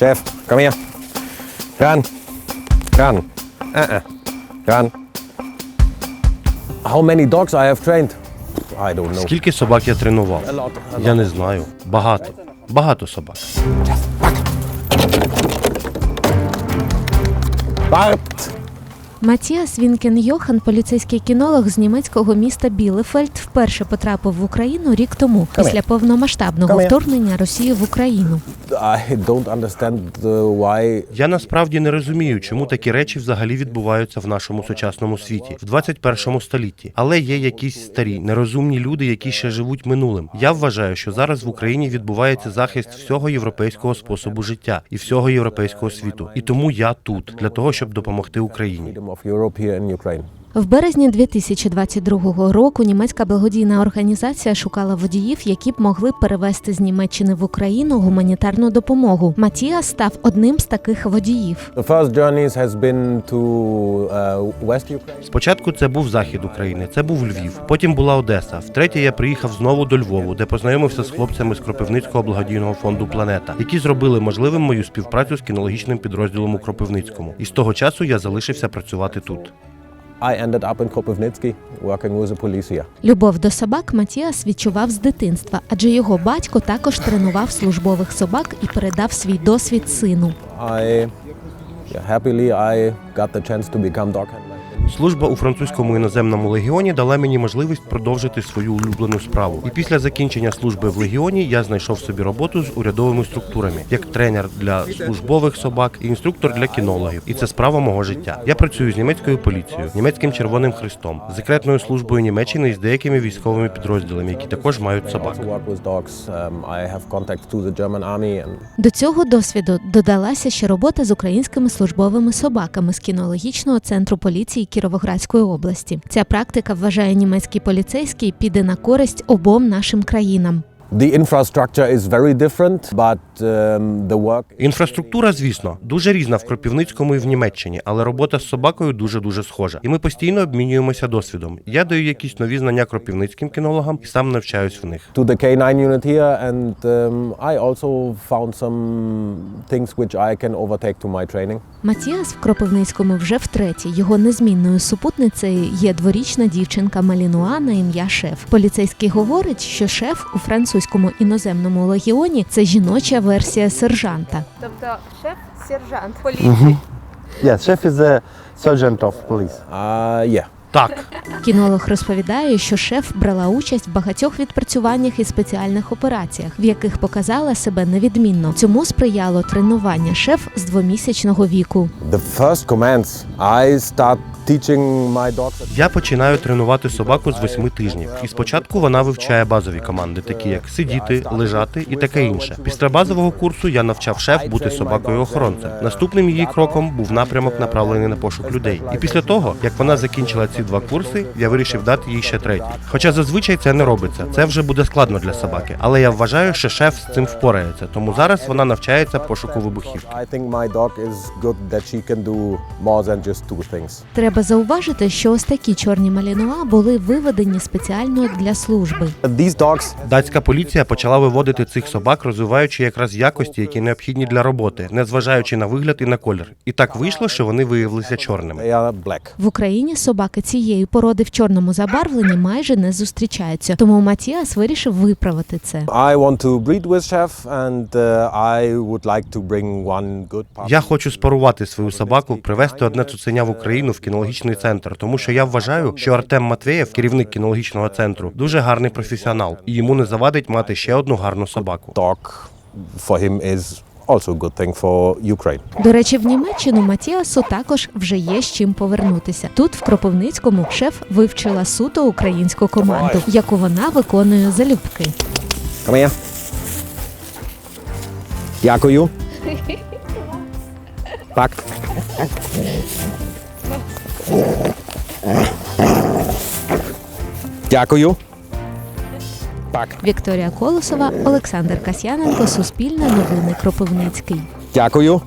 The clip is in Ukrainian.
Chef, come here. Run. Run. Uh-uh. Run. How many dogs I have trained? I don't know. Скільки собак я тренував? Я не знаю. Багато. Багато собак. Bart. Матіас Вінкен Йохан, поліцейський кінолог з німецького міста Білефельд, вперше потрапив в Україну рік тому, Come після повномасштабного Come вторгнення Росії в Україну. I don't understand uh, why Я насправді не розумію, чому такі речі взагалі відбуваються в нашому сучасному світі в 21 столітті. Але є якісь старі, нерозумні люди, які ще живуть минулим. Я вважаю, що зараз в Україні відбувається захист всього європейського способу життя і всього європейського світу. І тому я тут для того, щоб допомогти Україні. Of Europe here in Ukraine. В березні 2022 року німецька благодійна організація шукала водіїв, які б могли перевезти з Німеччини в Україну гуманітарну допомогу. Матіас став одним з таких водіїв. Uh. Спочатку це був захід України, це був Львів. Потім була Одеса. Втретє я приїхав знову до Львову, де познайомився з хлопцями з Кропивницького благодійного фонду Планета, які зробили можливим мою співпрацю з кінологічним підрозділом у Кропивницькому. І з того часу я залишився працювати тут. I ended up in Kropivnitsky working with the police here. Любов до собак Матіас відчував з дитинства, адже його батько також тренував службових собак і передав свій досвід сину. I, happily, I got the chance to become dog handler. Служба у французькому іноземному легіоні дала мені можливість продовжити свою улюблену справу. І після закінчення служби в легіоні я знайшов собі роботу з урядовими структурами, як тренер для службових собак і інструктор для кінологів. І це справа мого життя. Я працюю з німецькою поліцією, німецьким Червоним Хрестом, секретною службою Німеччини і з деякими військовими підрозділами, які також мають собак. До цього досвіду додалася ще робота з українськими службовими собаками з кінологічного центру поліції Кіровоградської області. Ця практика вважає німецький поліцейський піде на користь обом нашим країнам. The infrastructure is very different, but um, the work Інфраструктура, звісно, дуже різна в Кропівницькому і в Німеччині, але робота з собакою дуже дуже схожа. І ми постійно обмінюємося досвідом. Я даю якісь нові знання кропівницьким кінологам і сам навчаюсь в них. to the K9 unit here, and um, I also found some things which I can overtake to my training. Матіас в Кропивницькому вже втретє. Його незмінною супутницею є дворічна дівчинка Малінуа на ім'я Шеф. Поліцейський говорить, що шеф у французькому іноземному легіоні це жіноча версія сержанта. Тобто шеф сержант поліції. Yes, chef is the sergeant of police. Uh, yeah. Так, Кінолог розповідає, що шеф брала участь в багатьох відпрацюваннях і спеціальних операціях, в яких показала себе невідмінно. Цьому сприяло тренування шеф з двомісячного віку. The first commands, I start. Я починаю тренувати собаку з восьми тижнів. І спочатку вона вивчає базові команди, такі як сидіти, лежати і таке інше. Після базового курсу я навчав шеф бути собакою охоронцем. Наступним її кроком був напрямок, направлений на пошук людей. І після того, як вона закінчила ці два курси, я вирішив дати їй ще третій. Хоча зазвичай це не робиться. Це вже буде складно для собаки. Але я вважаю, що шеф з цим впорається. Тому зараз вона навчається пошуку вибухів. I Треба зауважити, що ось такі чорні малінуа були виведені спеціально для служби. Датська поліція почала виводити цих собак, розвиваючи якраз якості, які необхідні для роботи, незважаючи на вигляд і на колір. І так вийшло, що вони виявилися чорними. В Україні собаки цієї породи в чорному забарвленні майже не зустрічаються. Тому Матіас вирішив виправити це. Uh. Я хочу спарувати свою собаку, привезти одне цуценя в Україну в кінологічний центр, тому що я вважаю, що Артем Матвєєв, керівник кінологічного центру, дуже гарний професіонал, і йому не завадить мати ще одну гарну собаку. Him is also good thing for Ukraine. До речі, в Німеччину Матіасу також вже є з чим повернутися. Тут, в Кропивницькому, шеф вивчила суто українську команду, яку вона виконує залюбки. Come. Дякую. Так. Дякую. Так. Вікторія Колосова, Олександр Касьяненко, Суспільне новини Кропивницький. Дякую.